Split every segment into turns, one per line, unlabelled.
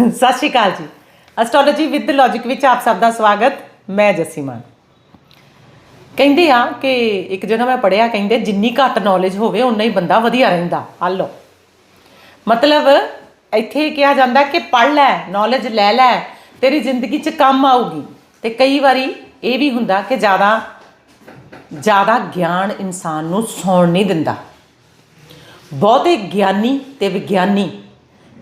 ਸਤਿ ਸ਼੍ਰੀ ਅਕਾਲ ਜੀ। Astrology with logic ਵਿੱਚ ਆਪ ਸਭ ਦਾ ਸਵਾਗਤ। ਮੈਂ ਜੱਸੀ ਮਾਨ। ਕਹਿੰਦੇ ਆ ਕਿ ਇੱਕ ਜਗ੍ਹਾ ਮੈਂ ਪੜਿਆ ਕਹਿੰਦੇ ਜਿੰਨੀ ਘੱਟ ਨੌਲੇਜ ਹੋਵੇ ਉਨਾ ਹੀ ਬੰਦਾ ਵਧੀਆ ਰਹਿੰਦਾ। ਹੱਲ ਲਓ। ਮਤਲਬ ਇੱਥੇ ਕਿਹਾ ਜਾਂਦਾ ਕਿ ਪੜ ਲੈ ਨੌਲੇਜ ਲੈ ਲੈ, ਤੇਰੀ ਜ਼ਿੰਦਗੀ 'ਚ ਕੰਮ ਆਊਗੀ। ਤੇ ਕਈ ਵਾਰੀ ਇਹ ਵੀ ਹੁੰਦਾ ਕਿ ਜ਼ਿਆਦਾ ਜ਼ਿਆਦਾ ਗਿਆਨ ਇਨਸਾਨ ਨੂੰ ਸੌਣ ਨਹੀਂ ਦਿੰਦਾ। ਬਹੁਤੇ ਗਿਆਨੀ ਤੇ ਵਿਗਿਆਨੀ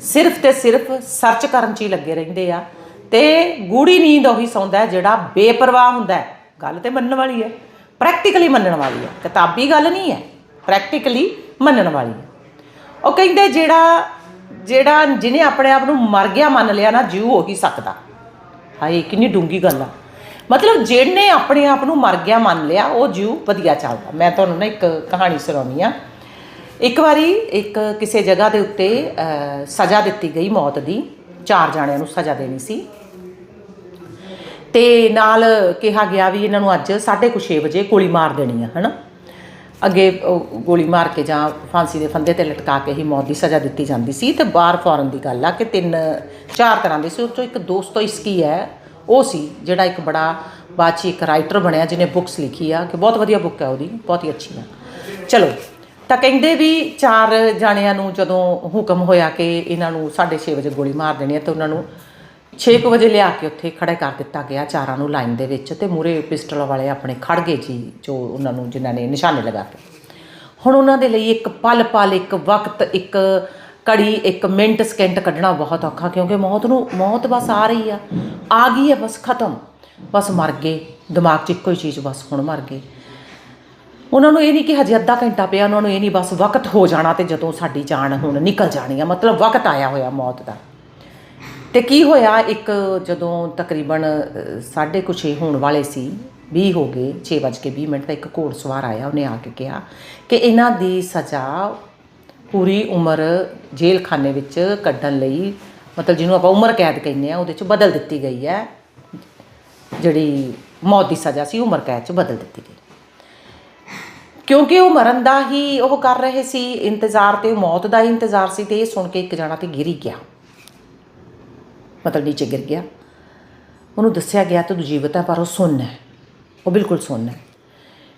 ਸਿਰਫ ਤੇ ਸਿਰਫ ਸਰਚ ਕਰਨ 'ਚ ਹੀ ਲੱਗੇ ਰਹਿੰਦੇ ਆ। ਤੇ ਗੂੜੀ ਨੀਂਦ ਉਹੀ ਸੌਂਦਾ ਜਿਹੜਾ ਬੇਪਰਵਾਹ ਹੁੰਦਾ ਗੱਲ ਤੇ ਮੰਨਣ ਵਾਲੀ ਹੈ। ਪ੍ਰੈਕਟੀਕਲੀ ਮੰਨਣ ਵਾਲੀ ਹੈ। ਕਿਤਾਬੀ ਗੱਲ ਨਹੀਂ ਹੈ। ਪ੍ਰੈਕਟੀਕਲੀ ਮੰਨਣ ਵਾਲੀ ਹੈ। ਉਹ ਕਹਿੰਦੇ ਜਿਹੜਾ ਜਿਹੜਾ ਜਿਹਨੇ ਆਪਣੇ ਆਪ ਨੂੰ ਮਰ ਗਿਆ, ਮੰਨ ਲਿਆ ਨਾ ਜੀਉ ਹੋ ਹੀ ਸਕਦਾ। ਹਾਏ, ਕਿੰਨੀ ਡੂੰਗੀ ਗੱਲ ਆ। ਮਤਲਬ ਜਿਹਨੇ ਆਪਣੇ ਆਪ ਨੂੰ ਮਰ ਗਿਆ, ਮੰਨ ਲਿਆ, ਉਹ ਜੀਉ ਵਧੀਆ ਚੱਲਦਾ। ਮੈਂ ਤੁਹਾਨੂੰ ਨਾ ਇੱਕ ਕਹਾਣੀ ਸੁਣਾਉਣੀ ਆ। ਇੱਕ ਵਾਰੀ ਇੱਕ ਕਿਸੇ ਜਗ੍ਹਾ ਦੇ ਉੱਤੇ ਸਜ਼ਾ ਦਿੱਤੀ ਗਈ ਮੌਤ ਦੀ। ਚਾਰ ਜਾਣਿਆਂ ਨੂੰ ਸਜ਼ਾ ਦੇਣੀ ਸੀ। ਤੇ ਨਾਲ ਕਿਹਾ ਗਿਆ ਵੀ ਇਹਨਾਂ ਨੂੰ ਅੱਜ 6:30 ਵਜੇ ਗੋਲੀ ਮਾਰ ਦੇਣੀ ਆ, ਹਨਾ? ਅੱਗੇ ਗੋਲੀ ਮਾਰ ਕੇ ਜਾਂ ਫਾਂਸੀ ਦੇ ਫੰਦੇ ਤੇ ਲਟਕਾ ਕੇ ਹੀ ਮੌਤ ਦੀ ਸਜ਼ਾ ਦਿੱਤੀ ਜਾਂਦੀ ਸੀ। ਤੇ ਬਾਹਰ ਫੌਰਨ ਦੀ ਗੱਲ ਆ ਕਿ ਤਿੰਨ, ਚਾਰ ਤਰ੍ਹਾਂ ਦੇ ਸੀ। ਉਹ ਚੋਂ ਇੱਕ ਦੋਸਤੋ ਇਸਕੀ ਹੈ, ਉਹ ਸੀ ਜਿਹੜਾ ਇੱਕ ਬੜਾ ਬਾਅਦ 'ਚ ਇੱਕ ਰਾਈਟਰ ਬਣਿਆ ਜਿਹਨੇ ਬੁੱਕਸ ਲਿਖੀ ਆ, ਕਿ ਬਹੁਤ ਵਧੀਆ ਬੁੱਕ ਹੈ ਉਹਦੀ, ਬਹੁਤ ਹੀ ਅੱਛੀ ਆ। ਚਲੋ ਤਾਂ ਕਹਿੰਦੇ ਵੀ ਚਾਰ ਜਾਣਿਆਂ ਨੂੰ ਜਦੋਂ ਹੁਕਮ ਹੋਇਆ ਕਿ ਇਹਨਾਂ ਨੂੰ 6:30 ਵਜੇ ਗੋਲੀ ਮਾਰ ਦੇਣੀ ਹੈ, ਤਾਂ ਉਹਨਾਂ ਨੂੰ 6 ਵਜੇ ਲਿਆ ਕੇ ਉੱਥੇ ਖੜਾ ਕਰ ਦਿੱਤਾ ਗਿਆ ਚਾਰਾਂ ਨੂੰ ਲਾਈਨ ਦੇ ਵਿੱਚ ਤੇ ਮੂਰੇ ਪਿਸਟਲ ਵਾਲੇ ਆਪਣੇ ਖੜ ਗਏ ਜੀ, ਜੋ ਉਹਨਾਂ ਨੂੰ ਜਿਨ੍ਹਾਂ ਨੇ ਨਿਸ਼ਾਨੇ ਲਗਾ ਕੇ। ਹੁਣ ਉਹਨਾਂ ਦੇ ਲਈ ਇੱਕ ਪਲ ਪਲ, ਇੱਕ ਵਕਤ, ਇੱਕ ਕੜੀ ਇੱਕ ਮਿੰਟ, ਸਕਿੰਟ ਕੱਢਣਾ ਬਹੁਤ ਔਖਾ, ਕਿਉਂਕਿ ਮੌਤ ਨੂੰ, ਮੌਤ ਬਸ ਆ ਰਹੀ ਆ ਆ ਗਈ ਹੈ, ਬਸ ਖਤਮ। ਬਸ ਮਰ ਗਏ, ਦਿਮਾਗ 'ਚ ਇੱਕੋ ਹੀ ਚੀਜ਼, ਬਸ ਹੁਣ ਮਰ ਗਏ। ਉਹਨਾਂ ਨੂੰ ਇਹ ਨਹੀਂ ਕਿ ਹਜੇ ਅੱਧਾ ਘੰਟਾ ਪਿਆ ਉਹਨਾਂ ਨੂੰ ਇਹ ਨਹੀਂ ਬਸ ਵਕਤ ਹੋ ਜਾਣਾ ਤੇ ਜਦੋਂ ਸਾਡੀ ਜਾਨ ਹੁਣ ਨਿਕਲ ਜਾਣੀ ਆ। ਮਤਲਬ ਵਕਤ ਆਇਆ ਹੋਇਆ ਮੌਤ ਦਾ। ਤੇ ਕੀ ਹੋਇਆ ਇੱਕ ਜਦੋਂ ਤਕਰੀਬਨ ਅ, ਸਾਢੇ ਕੁ ਛੇ ਹੋਣ ਵਾਲੇ ਸੀ 20 ਹੋ ਗਏ 6:20 ਮਿੰਟ ਦਾ ਇੱਕ ਘੋੜ ਸਵਾਰ ਆਇਆ ਉਹਨੇ ਆ ਕੇ ਕਿਹਾ ਕਿ ਇਹਨਾਂ ਦੀ ਸਜ਼ਾ ਪੂਰੀ ਉਮਰ ਜੇਲ੍ਹ ਖਾਨੇ ਵਿੱਚ ਕੱਢਣ ਲਈ ਮਤਲਬ ਜਿਹਨੂੰ ਆਪਾਂ ਉਮਰ ਕੈਦ ਕਹਿੰਦੇ ਆ ਉਹਦੇ ਚ ਬਦਲ ਦਿੱਤੀ ਗਈ ਹੈ। ਜਿਹੜੀ ਮੌਤ ਦੀ ਸਜ਼ਾ ਸੀ ਉਮਰ ਕੈਦ ਚ ਬਦਲ ਦਿੱਤੀ ਗਈ। ਕਿਉਂਕਿ ਉਹ ਮਰਨ ਦਾ ਹੀ ਉਹ ਕਰ ਰਹੇ ਸੀ, ਇੰਤਜ਼ਾਰ ਤੇ ਮੌਤ ਦਾ ਹੀ ਇੰਤਜ਼ਾਰ ਸੀ ਤੇ ਇਹ ਸੁਣ ਕੇ ਇੱਕ ਜਣਾ ਤੇ ਗਿਰ ਗਿਆ। ਮਤਲਬ ਨੀਚੇ ਗਿਰ ਗਿਆ। ਉਹਨੂੰ ਦੱਸਿਆ ਗਿਆ ਤੇ ਜੀਵਤ ਹੈ, ਪਰ ਉਹ ਸੁਣ ਹੈ। ਉਹ ਬਿਲਕੁਲ ਸੁਣ ਹੈ।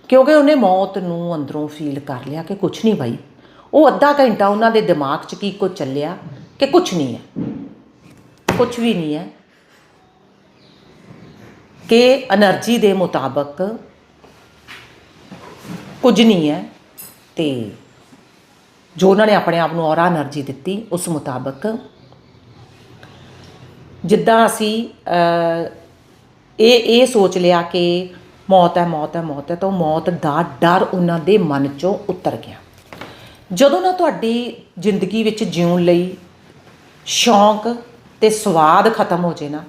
ਕਿਉਂਕਿ ਉਹਨੇ ਮੌਤ ਨੂੰ ਅੰਦਰੋਂ ਫੀਲ ਕਰ ਲਿਆ ਕਿ ਕੁਝ ਨਹੀਂ ਭਾਈ ਉਹ ਅੱਧਾ ਘੰਟਾ ਉਹਨਾਂ ਦੇ ਦਿਮਾਗ 'ਚ ਕੀ ਕੋ ਚੱਲਿਆ ਕਿ ਕੁਝ ਨਹੀਂ ਹੈ। ਕੁਝ ਵੀ ਨਹੀਂ ਹੈ। ਕਿ એનર્ਜੀ ਦੇ ਮੁਤਾਬਕ ਕੁਝ ਨਹੀਂ ਹੈ। ਤੇ ਜੋ ਉਹਨਾਂ ਨੇ ਆਪਣੇ ਆਪ ਨੂੰ ਔਰਾ એનર્ਜੀ ਦਿੱਤੀ, ਉਸ ਮੁਤਾਬਕ ਜਿੱਦਾਂ ਅਸੀਂ ਇਹ ਇਹ ਸੋਚ ਲਿਆ ਕਿ ਮੌਤ ਹੈ ਮੌਤ ਹੈ ਮੌਤ ਹੈ, ਤਾਂ ਮੌਤ ਦਾ ਡਰ ਉਹਨਾਂ ਦੇ ਮਨ ਚੋਂ ਉਤਰ ਗਿਆ। ਜਦੋਂ ਨਾ ਤੁਹਾਡੀ ਜ਼ਿੰਦਗੀ ਵਿੱਚ ਜਿਉਣ ਲਈ ਸ਼ੌਂਕ ਤੇ ਸਵਾਦ ਖਤਮ ਹੋ ਜੇ ਨਾ,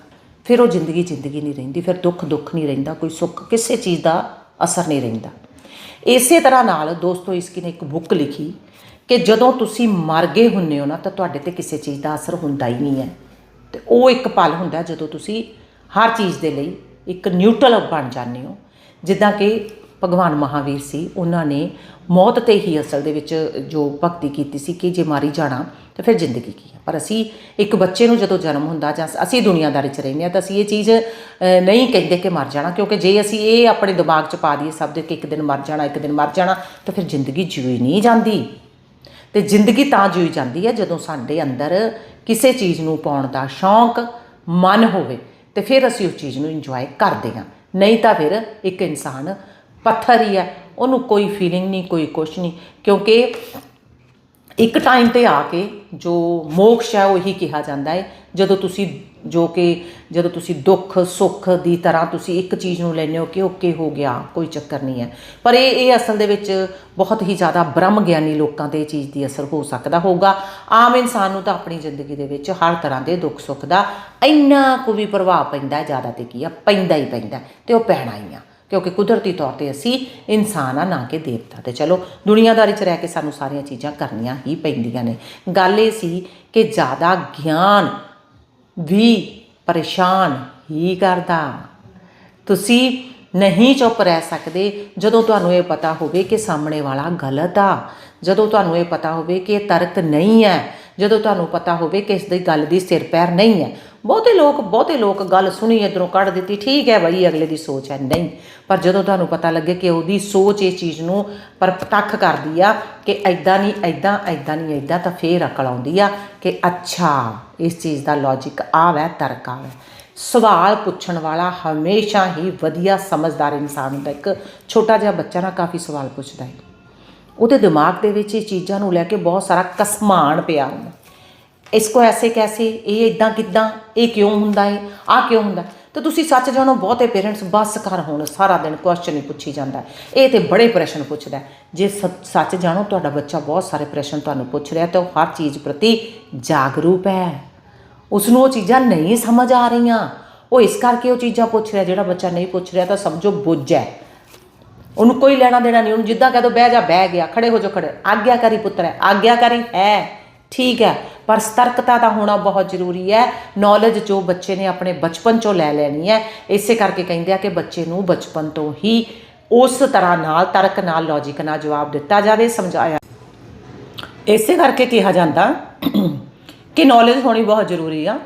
ਫਿਰ ਉਹ ਜ਼ਿੰਦਗੀ ਜ਼ਿੰਦਗੀ ਨਹੀਂ ਰਹਿੰਦੀ, ਫਿਰ ਦੁੱਖ ਦੁੱਖ ਨਹੀਂ ਰਹਿੰਦਾ, ਕੋਈ ਸੁੱਖ ਕਿਸੇ ਚੀਜ਼ ਦਾ ਅਸਰ ਨਹੀਂ ਰਹਿੰਦਾ। ਇਸੇ ਤਰ੍ਹਾਂ ਨਾਲ ਦੋਸਤੋ ਇਸਕੀ ਨੇ ਇੱਕ ਬੁੱਕ ਲਿਖੀ ਕਿ ਜਦੋਂ ਤੁਸੀਂ ਮਰ ਗਏ ਹੁੰਨੇ ਹੋ ਨਾ, ਤਾਂ ਤੁਹਾਡੇ ਤੇ ਕਿਸੇ ਚੀਜ਼ ਦਾ ਅਸਰ ਹੁੰਦਾ ਹੀ ਨਹੀਂ ਹੈ। ਤੇ ਉਹ ਇੱਕ ਪਲ ਹੁੰਦਾ ਜਦੋਂ ਤੁਸੀਂ ਹਰ ਚੀਜ਼ ਦੇ ਲਈ ਇੱਕ ਨਿਊਟਰਲ ਬਣ ਜਾਂਦੇ ਹੋ। ਜਿੱਦਾਂ ਕਿ ਭਗਵਾਨ ਮਹਾਵੀਰ ਸੀ, ਉਹਨਾਂ ਨੇ ਮੌਤ ਤੇ ਹੀ ਅਸਲ ਦੇ ਵਿੱਚ ਜੋ ਭਗਤੀ ਕੀਤੀ ਸੀ ਕਿ ਜੇ ਮਾਰੀ ਜਾਣਾ ਤਾਂ ਫਿਰ ਜ਼ਿੰਦਗੀ ਕੀ ਹੈ ਪਰ ਅਸੀਂ ਇੱਕ ਬੱਚੇ ਨੂੰ ਜਦੋਂ ਜਨਮ ਹੁੰਦਾ ਜਾਂ ਅਸੀਂ ਦੁਨੀਆਦਾਰੀ 'ਚ ਰਹਿੰਦੇ ਹਾਂ ਤਾਂ ਅਸੀਂ ਇਹ ਚੀਜ਼ ਨਹੀਂ ਕਹਿੰਦੇ ਕਿ ਮਰ ਜਾਣਾ, ਕਿਉਂਕਿ ਜੇ ਅਸੀਂ ਇਹ ਆਪਣੇ ਦਿਮਾਗ 'ਚ ਪਾ ਦਈਏ ਸਭ ਦੇ ਕਿ ਇੱਕ ਦਿਨ ਮਰ ਜਾਣਾ, ਇੱਕ ਦਿਨ ਮਰ ਜਾਣਾ ਤਾਂ ਫਿਰ ਜ਼ਿੰਦਗੀ ਜੀਈ ਨਹੀਂ ਜਾਂਦੀ। ਤੇ ਜ਼ਿੰਦਗੀ ਤਾਂ ਜੀਈ ਜਾਂਦੀ ਹੈ ਜਦੋਂ ਸਾਡੇ ਅੰਦਰ ਕਿਸੇ ਚੀਜ਼ ਨੂੰ ਪਾਉਣ ਦਾ ਸ਼ੌਂਕ, ਮਨ ਹੋਵੇ ਤੇ ਫਿਰ ਅਸੀਂ ਉਸ ਚੀਜ਼ ਨੂੰ ਇੰਜੋਏ ਕਰਦੇ ਹਾਂ। ਨਹੀਂ ਤਾਂ ਫਿਰ ਇੱਕ ਇਨਸਾਨ ਪੱਥਰ ਹੀ ਹੈ। ਉਹਨੂੰ ਕੋਈ ਫੀਲਿੰਗ ਨਹੀਂ, ਕੋਈ ਕੁਛ ਨਹੀਂ। ਕਿਉਂਕਿ ਇੱਕ ਟਾਈਮ ਤੇ ਆ ਕੇ ਜੋ ਮੋਕਸ਼ ਹੈ, ਉਹੀ ਕਿਹਾ ਜਾਂਦਾ ਹੈ। ਜਦੋਂ ਤੁਸੀਂ ਜੋ ਕਿ ਜਦੋਂ ਤੁਸੀਂ ਦੁੱਖ, ਸੁੱਖ ਦੀ ਤਰ੍ਹਾਂ ਤੁਸੀਂ ਇੱਕ ਚੀਜ਼ ਨੂੰ ਲੈਂਦੇ ਹੋ ਕਿ ਓਕੇ ਹੋ ਗਿਆ, ਕੋਈ ਚੱਕਰ ਨਹੀਂ ਹੈ। ਪਰ ਇਹ ਇਹ ਅਸਲ ਦੇ ਵਿੱਚ ਬਹੁਤ ਹੀ ਜ਼ਿਆਦਾ ਬ੍ਰਹਮ ਗਿਆਨੀ ਲੋਕਾਂ ਤੇ ਚੀਜ਼ ਦੀ ਅਸਰ ਹੋ ਸਕਦਾ ਹੋਊਗਾ। ਆਮ ਇਨਸਾਨ ਨੂੰ ਤਾਂ ਆਪਣੀ ਜ਼ਿੰਦਗੀ ਦੇ ਵਿੱਚ ਹਰ ਤਰ੍ਹਾਂ ਦੇ ਦੁੱਖ ਸੁੱਖ ਦਾ ਇੰਨਾ ਕੁ ਵੀ ਪ੍ਰਭਾਵ ਪੈਂਦਾ ਜ਼ਿਆਦਾ ਤੇ ਕੀ ਆ ਪੈਂਦਾ ਹੀ ਪੈਂਦਾ ਤੇ ਉਹ ਪੈਣਾ ਹੀ ਆ। ਕਿਉਂਕਿ ਕੁਦਰਤੀ ਤੌਰ ਤੇ ਅਸੀਂ ਇਨਸਾਨ ਆ, ਨਾ ਕਿ ਦੇਵਤਾ। ਤੇ ਚਲੋ, ਦੁਨੀਆਦਾਰੀ 'ਚ ਰਹਿ ਕੇ ਸਾਨੂੰ ਸਾਰੀਆਂ ਚੀਜ਼ਾਂ ਕਰਨੀਆਂ ਹੀ ਪੈਂਦੀਆਂ ਨੇ। ਗੱਲ ਇਹ ਸੀ ਕਿ ਜ਼ਿਆਦਾ ਗਿਆਨ ਵੀ ਪਰੇਸ਼ਾਨ ਹੀ ਕਰਦਾ। ਤੁਸੀਂ ਨਹੀਂ ਚੁੱਪ ਰਹਿ ਸਕਦੇ ਜਦੋਂ ਤੁਹਾਨੂੰ ਇਹ ਪਤਾ ਹੋਵੇ ਕਿ ਸਾਹਮਣੇ ਵਾਲਾ ਗਲਤ ਆ। ਜਦੋਂ ਤੁਹਾਨੂੰ ਇਹ ਪਤਾ ਹੋਵੇ ਕਿ ਇਹ ਤਰਕ ਨਹੀਂ ਹੈ। ਜਦੋਂ ਤੁਹਾਨੂੰ ਪਤਾ ਹੋਵੇ ਕਿ ਇਸ ਦੀ ਗੱਲ ਦੀ ਸਿਰ ਪੈਰ ਨਹੀਂ ਹੈ। ਬਹੁਤੇ ਲੋਕ ਬਹੁਤੇ ਲੋਕ ਗੱਲ ਸੁਣੀ, ਇਧਰੋਂ ਕੱਢ ਦਿੱਤੀ। ਠੀਕ ਹੈ ਬਈ, ਅਗਲੇ ਦੀ ਸੋਚ ਹੈ ਨਹੀਂ। ਪਰ ਜਦੋਂ ਤੁਹਾਨੂੰ ਪਤਾ ਲੱਗੇ ਕਿ ਉਹਦੀ ਸੋਚ ਇਸ ਚੀਜ਼ ਨੂੰ ਪਰਪਤਖ ਕਰਦੀ ਆ ਕਿ ਐਦਾਂ ਨਹੀਂ ਐਦਾਂ ਐਦਾਂ ਨਹੀਂ ਐਦਾਂ ਤਾਂ ਫੇਰ ਅਕਲ ਆਉਂਦੀ ਆ ਕਿ ਅੱਛਾ, ਇਸ ਚੀਜ਼ ਦਾ ਲੌਜੀਕ ਆ ਵੈ, ਤਰਕ ਆ ਵੈ। ਸਵਾਲ ਪੁੱਛਣ ਵਾਲਾ ਹਮੇਸ਼ਾ ਹੀ ਵਧੀਆ, ਸਮਝਦਾਰ ਇਨਸਾਨ ਹੁੰਦਾ। ਇੱਕ ਛੋਟਾ ਜਿਹਾ ਬੱਚਾ ਨਾ ਕਾਫੀ ਸਵਾਲ ਪੁੱਛਦਾ ਹੈ। ਉਹਦੇ ਦਿਮਾਗ ਦੇ ਵਿੱਚ ਇਹ ਚੀਜ਼ਾਂ ਨੂੰ ਲੈ ਕੇ ਬਹੁਤ ਸਾਰਾ ਕਸਮਾਨ ਪਿਆ ਹੁੰਦਾ। ਇਸ ਕੋ ਐਸੇ ਕੈਸੇ, ਇਹ ਇਦਾਂ ਕਿਦਾਂ, ਇਹ ਕਿਉਂ ਹੁੰਦਾ ਹੈ ਆ ਕਿਉਂ ਹੁੰਦਾ ਤੇ ਤੁਸੀਂ ਸੱਚ ਜਾਣੋ, ਬਹੁਤੇ ਪੇਰੈਂਟਸ ਬਸ ਕਰ ਹੋਣ, ਸਾਰਾ ਦਿਨ ਕੁਐਸਚਨ ਹੀ ਪੁੱਛੀ ਜਾਂਦਾ ਇਹ ਤੇ ਬੜੇ ਪ੍ਰਸ਼ਨ ਪੁੱਛਦਾ ਜੇ ਸ- ਸੱਚ ਜਾਣੋ, ਤੁਹਾਡਾ ਬੱਚਾ ਬਹੁਤ ਸਾਰੇ ਪ੍ਰਸ਼ਨ ਤੁਹਾਨੂੰ ਪੁੱਛ ਰਿਹਾ ਤੇ ਉਹ ਹਰ ਚੀਜ਼ ਪ੍ਰਤੀ ਜਾਗਰੂਕ ਹੈ। ਉਸ ਨੂੰ ਉਹ ਚੀਜ਼ਾਂ ਨਹੀਂ ਸਮਝ ਆ ਰਹੀਆਂ। ਉਹ ਇਸ ਕਰਕੇ ਉਹ ਚੀਜ਼ਾਂ ਪੁੱਛ ਰਿਹਾ, ਜਿਹੜਾ ਬੱਚਾ ਨਹੀਂ ਪੁੱਛ ਰਿਹਾ ਤਾਂ ਸਮਝੋ ਬੁੱਝ ਹੈ। ਉਹਨੂੰ ਕੋਈ ਲੈਣਾ ਦੇਣਾ ਨਹੀਂ, ਉਹਨੂੰ ਜਿੱਦਾਂ ਕਹਿ ਦੋ, ਬਹਿ ਜਾ, ਬਹਿ ਗਿਆ, ਖੜੇ ਹੋ ਜਾ, ਖੜੇ। ਆਗਿਆਕਾਰੀ ਪੁੱਤਰ ਹੈ, ਆਗਿਆਕਾਰੀ ਹੈ। ਠੀਕ ਹੈ, ਪਰ ਸਤਰਕਤਾ ਦਾ ਹੋਣਾ ਬਹੁਤ ਜ਼ਰੂਰੀ ਹੈ। ਨੌਲੇਜ ਜੋ ਬੱਚੇ ਨੇ ਆਪਣੇ ਬਚਪਨ ਚੋਂ ਲੈ ਲੈਣੀ ਹੈ, ਇਸੇ ਕਰਕੇ ਕਹਿੰਦੇ ਆ ਕਿ ਬੱਚੇ ਨੂੰ ਬਚਪਨ ਤੋਂ ਹੀ ਉਸ ਤਰ੍ਹਾਂ ਨਾਲ ਤਰਕ ਨਾਲ ਲੌਜੀਕ ਨਾਲ ਜਵਾਬ ਦਿੱਤਾ ਜਾਵੇ, ਸਮਝਾਇਆ ਇਸੇ ਕਰਕੇ ਕਿਹਾ ਜਾਂਦਾ ਕਿ ਨੌਲੇਜ ਹੋਣੀ ਬਹੁਤ ਜ਼ਰੂਰੀ ਆ,